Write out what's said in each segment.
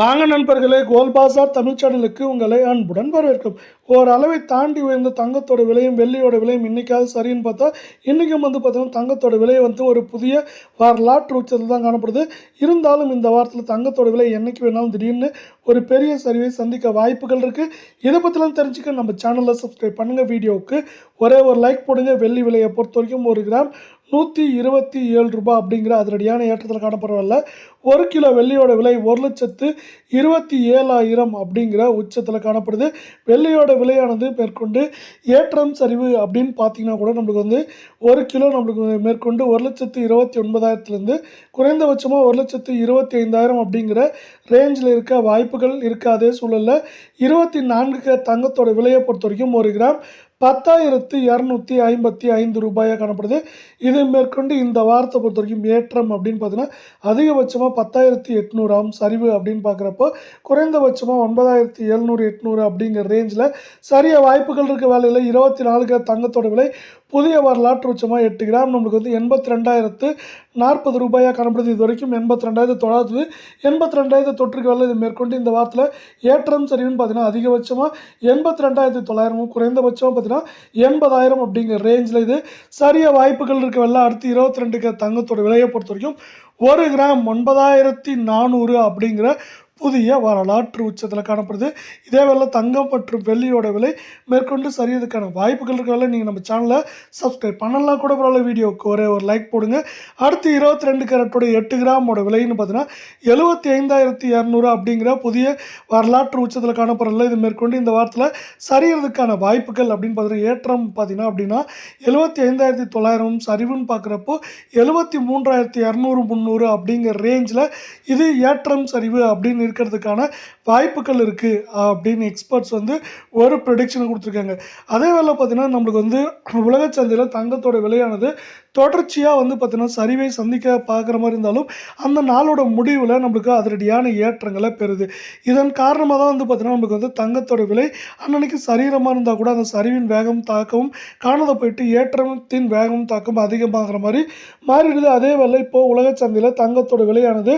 வாங்க நண்பர்களே கோல்பாசார் தமிழ் சேனலுக்கு உங்களை அன்புடன் வரவேற்கும். ஓரளவை தாண்டி உயர்ந்த தங்கத்தோட விலையும் வெள்ளியோட விலையும் இன்னைக்காவது சரின்னு பார்த்தா இன்றைக்கும் வந்து பார்த்தீங்கன்னா தங்கத்தோட விலை வந்து ஒரு புதிய வரலாற்று உச்சத்தில் தான் காணப்படுது. இருந்தாலும் இந்த வாரத்தில் தங்கத்தோட விலை என்னைக்கு வேணாலும் திடீர்னு ஒரு பெரிய சரிவை சந்திக்க வாய்ப்புகள் இருக்குது இதை பற்றிலாம் தெரிஞ்சுக்க நம்ம சேனலில் சப்ஸ்கிரைப் பண்ணுங்கள் வீடியோவுக்கு ஒரே ஒரு லைக் போடுங்க. வெள்ளி விலையை பொறுத்த வரைக்கும் ஒரு கிராம் நூற்றி இருபத்தி ஏழு ரூபாய் அப்படிங்கிற அதிரடியான ஏற்றத்தில் காணப்படுறதில்ல ஒரு கிலோ வெள்ளியோட விலை ஒரு லட்சத்து இருபத்தி ஏழாயிரம் அப்படிங்கிற உச்சத்தில் காணப்படுது. வெள்ளியோட விலையானது மேற்கொண்டு ஏற்றம் சரிவு அப்படின்னு பார்த்தீங்கன்னா கூட நம்மளுக்கு வந்து ஒரு கிலோ நம்மளுக்கு மேற்கொண்டு ஒரு லட்சத்து இருபத்தி ஒன்பதாயிரத்துலேருந்து குறைந்தபட்சமாக ஒரு லட்சத்து இருபத்தி ஐந்தாயிரம் அப்படிங்கிற ரேஞ்சில் இருக்க வாய்ப்புகள் இருக்க அதே சூழலில் இருபத்தி நான்கு தங்கத்தோட விலையை பொறுத்த வரைக்கும் ஒரு கிராம் பத்தாயிரத்து இரநூத்தி ஐம்பத்தி ஐந்து ரூபாயாக காணப்படுது. இது மேற்கொண்டு இந்த வாரத்தை பொறுத்த வரைக்கும் ஏற்றம் அப்படின்னு பார்த்தீங்கன்னா அதிகபட்சமாக பத்தாயிரத்தி எட்நூறாம் சரிவு அப்படின்னு பார்க்குறப்போ குறைந்தபட்சமாக ஒன்பதாயிரத்தி எழுநூறு எட்நூறு அப்படிங்கிற ரேஞ்சில் சரிய வாய்ப்புகள் இருக்க வேலையில் இருபத்தி நாலு தங்கத்தோட விலை புதிய வரலாற்று உச்சமாக எட்டு கிராம். நம்மளுக்கு வந்து எண்பத்தி ரெண்டாயிரத்து நாற்பது ரூபாயாக காணப்படுது இது வரைக்கும் எண்பத்தி ரெண்டாயிரத்து தொள்ளாயிரத்து எண்பத்தி ரெண்டாயிரத்து தொற்றுக்கு வரல. இது மேற்கொண்டு இந்த வாரத்தில் ஏற்றம் சரிவுன்னு பார்த்தீங்கன்னா அதிகபட்சமாக எண்பத்தி ரெண்டாயிரத்து தொள்ளாயிரமும் குறைந்தபட்சமாக பார்த்தீங்கன்னா எண்பதாயிரம் அப்படிங்கிற ரேஞ்சில் இது சரிய வாய்ப்புகள் இருக்க. வரல அடுத்து இருபத்தி ரெண்டுக்கு தங்கத்தோட விலையை பொறுத்த வரைக்கும் ஒரு கிராம் ஒன்பதாயிரத்தி நானூறு அப்படிங்கிற புதிய வரலாற்று உச்சத்தில் காணப்படுது. இதே வேலை தங்கம் மற்றும் வெள்ளியோட விலை மேற்கொண்டு சரியதுக்கான வாய்ப்புகள் இருக்கவில்லை நீங்கள் நம்ம சேனலை சப்ஸ்கிரைப் பண்ணலாம் கூட பரவாயில்ல வீடியோவுக்கு ஒரே ஒரு லைக் போடுங்க. அடுத்து இருபத்தி ரெண்டு கேரட்டோட எட்டு கிராமோட விலைன்னு பார்த்தீங்கன்னா எழுபத்தி ஐந்தாயிரத்தி இரநூறு அப்படிங்கிற புதிய வரலாற்று உச்சத்தில் காணப்படுறதில்ல இது மேற்கொண்டு இந்த வாரத்தில் சரியறதுக்கான வாய்ப்புகள் அப்படின்னு பார்த்தீங்கன்னா ஏற்றம் பார்த்தீங்கன்னா அப்படின்னா எழுபத்தி ஐந்தாயிரத்தி தொள்ளாயிரம் சரிவுன்னு பார்க்குறப்போ எழுபத்தி மூன்றாயிரத்தி இரநூறு முந்நூறு அப்படிங்கிற ரேஞ்சில் இது ஏற்றம் சரிவு அப்படின்னு இருக்கிறதுக்கான வாய்ப்புகள் இருக்குது அப்படின்னு எக்ஸ்பர்ட்ஸ் வந்து ஒரு ப்ரொடிக்ஷன் கொடுத்துருக்காங்க. அதே வேலை பார்த்தீங்கன்னா நம்மளுக்கு வந்து உலக சந்தையில் தங்கத்தோட விலையானது தொடர்ச்சியாக வந்து பார்த்திங்கன்னா சரிவை சந்திக்க பார்க்குற மாதிரி இருந்தாலும் அந்த நாளோட முடிவில் நம்மளுக்கு அதிரடியான ஏற்றங்களை பெறுது. இதன் காரணமாக தான் வந்து பார்த்திங்கன்னா நம்மளுக்கு வந்து தங்கத்தோட விலை அன்னன்னைக்கு சரீரமாக இருந்தால் கூட அந்த சரிவின் வேகம் தாக்கவும் காணாத போயிட்டு ஏற்றத்தின் வேகம் தாக்கம் அதிகமாகிற மாதிரி மாறிடுது. அதே வேலை இப்போது உலக சந்தையில் தங்கத்தோட விலையானது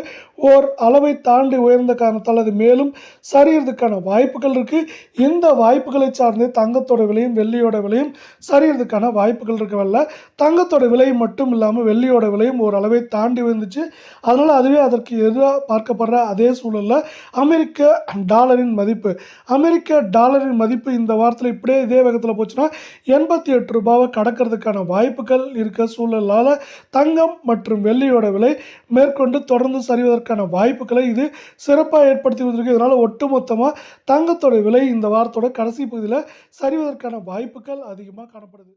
ஓர் அளவை தாண்டி உயர்ந்த காரணத்தால் அது மேலும் சரியறதுக்கான வாய்ப்புகள் இருக்குது இந்த வாய்ப்புகளை சார்ந்து தங்கத்தோட விலையும் வெள்ளியோட விலையும் சரியறதுக்கான வாய்ப்புகள் இருக்கவில்லை. தங்கத்தோட விலை மட்டும் இல்லாமல் வெள்ளியோட விலையும் ஒரு அளவை தாண்டி வந்துச்சு அதனால் அதுவே அதற்கு எதிராக பார்க்கப்படுற அதே சூழலில் அமெரிக்க டாலரின் மதிப்பு. அமெரிக்க டாலரின் மதிப்பு இந்த வாரத்தில் இப்படியே இதே வேகத்தில் போச்சுன்னா எண்பத்தி எட்டு ரூபாவை கடக்கிறதுக்கான வாய்ப்புகள் இருக்க சூழலால் தங்கம் மற்றும் வெள்ளியோட விலை மேற்கொண்டு தொடர்ந்து சரிவதற்கான வாய்ப்புகளை இது சிறப்பாக ஏற்படுத்தி வந்திருக்கு. இதனால் ஒட்டுமொத்தமாக தங்கத்தோட விலை இந்த வாரத்தோட கடைசி பகுதியில் சரிவதற்கான வாய்ப்புகள் அதிகமாக காணப்படுது.